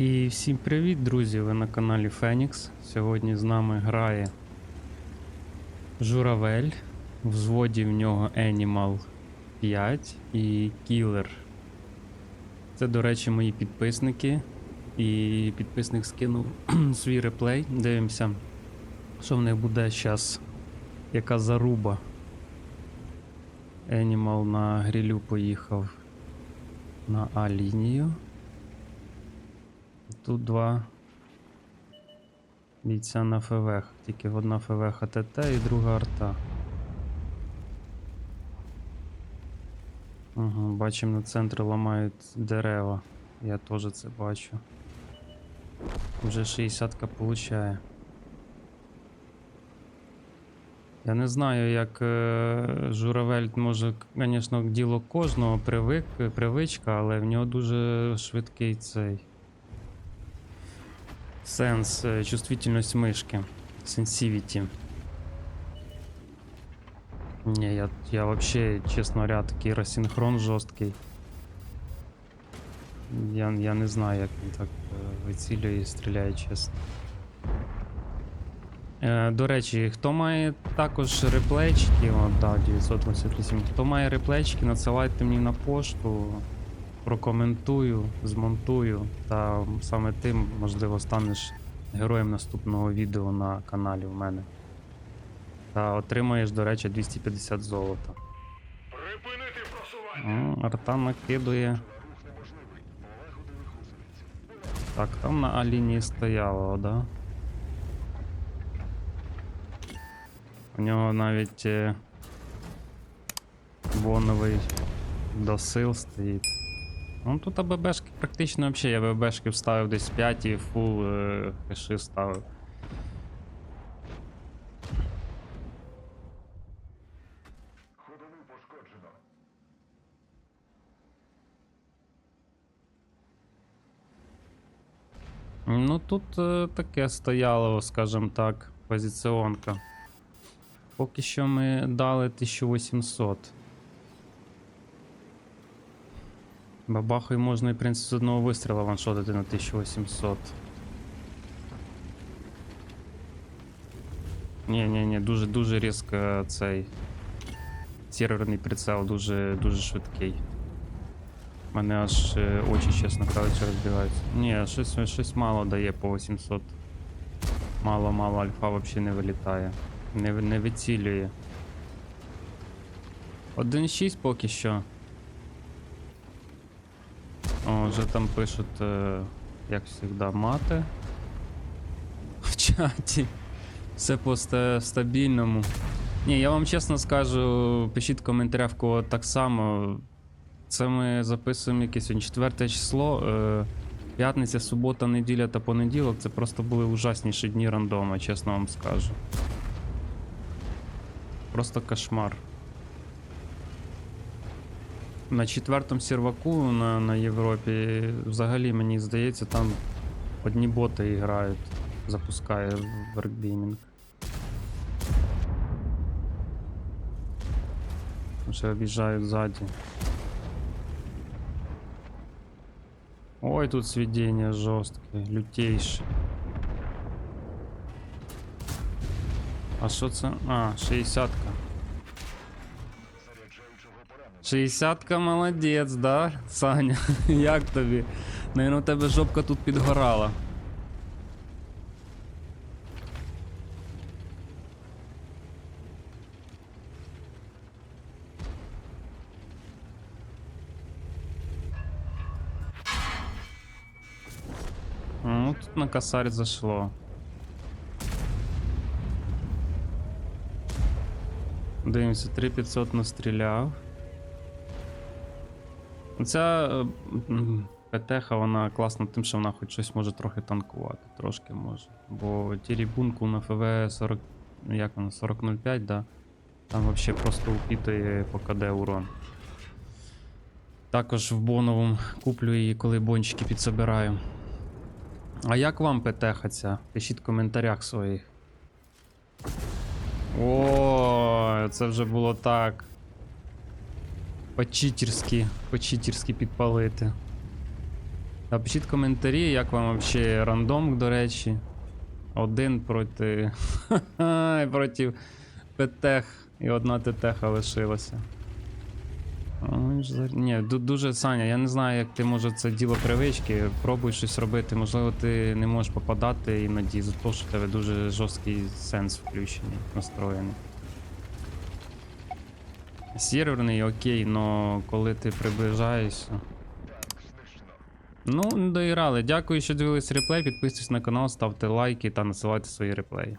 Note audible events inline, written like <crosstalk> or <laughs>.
І всім привіт, друзі! Ви на каналі Фенікс. Сьогодні з нами грає Журавель. В взводі в нього Animal 5 і Killer. Це, до речі, мої підписники. І підписник скинув <clears throat> свій реплей. Дивимося, що в них буде зараз. Яка заруба. Animal на грилю поїхав на А-лінію. Тут два бійця на ФВ. Тільки одна ФВ ХТТ і друга арта. Ага, бачимо на центрі ламають дерева. Я теж це бачу. Вже 60-ка получає. Я не знаю, як е, журавель може, звісно, діло кожного привик, привичка, але в нього дуже швидкий цей сенс, е, чувствительність мишки. Sensivity. Не, я, я вообще, чесно говоря, такий розсинхрон жорсткий. Я, я не знаю, як він так е, вицілює і стріляє, чесно. Е, до речі, хто має також реплечки, о, да, 988, хто має реплечки, надсилайте мені на пошту, прокоментую, змонтую, та саме тим, можливо, станеш героєм наступного відео на каналі у мене. Та отримаєш, до речі, 250 золота. Припинити просування! О, арта накидує. Так, там на А-лінії стояло, да? У нього навіть е, боновий досил стоїть. Ну тут АББшки практично взагалі, я ББшки вставив десь 5 і фул е, кеши ставив. Ну тут е, таке стояло, скажімо так, позиціонка. Поки що ми дали 1800. Бабахою можна, і, в принципі, з одного вистріла ваншотити на 1800. Ні, ні, ні, дуже дуже різко цей серверний прицел дуже дуже швидкий. Мене аж е, очі, чесно кажучи, розбігаються. Ні, щось, щось мало дає по 800. Мало-мало альфа взагалі не вилітає. Не, не вицілює. 1.6 поки що. О, вже там пишуть, е, як завжди, мати. В чаті. Все по стабільному. Ні, я вам чесно скажу, пишіть в коментарях в кого так само. Це ми записуємо яке сьогодні 4 число. Е, п'ятниця, субота, неділя та понеділок. Це просто були ужасніші дні рандома, чесно вам скажу. Просто кошмар. На четвертому серваку на, на Європі взагалі мені здається, там одні боти грають. Запускає Wargaming. Вже об'їжджають ззаді. Ой, тут сведение жорстке, лютейше. А що це? А, 60-ка. Заряджаючого поранення. 60-ка молодець, да, Саня? <laughs> Як тобі? Наверно, у тебе жопка тут підгорала. Ну, тут на косарь зашло. Дивимося, 3500 настріляв. Ця е, ПТХ, вона класна тим, що вона хоч щось може трохи танкувати. Трошки може. Бо тірібунку на ФВ 40. ну, Як вона, 4005, да? Там взагалі просто упітує по КД урон. Також в боновому куплю її, коли бончики підсобираю. А як вам ПТХ ця? Пишіть в коментарях своїх. О, це вже було так. по-читерськи, по-читерськи підпалити. Напишіть коментарі, як вам взагалі рандом, до речі. Один проти. <laughs> проти ПТХ. І одна ТТХ лишилася. За- Ні, ду- дуже Саня, я не знаю, як ти може це діло привички. Пробуй щось робити. Можливо, ти не можеш попадати іноді за те, що в тебе дуже жорсткий сенс включений, настроєний. Серверний окей, но коли ти приближаєшся. Ну, доіграли. Дякую, що дивились реплей. Підписуйтесь на канал, ставте лайки та насилайте свої реплеї.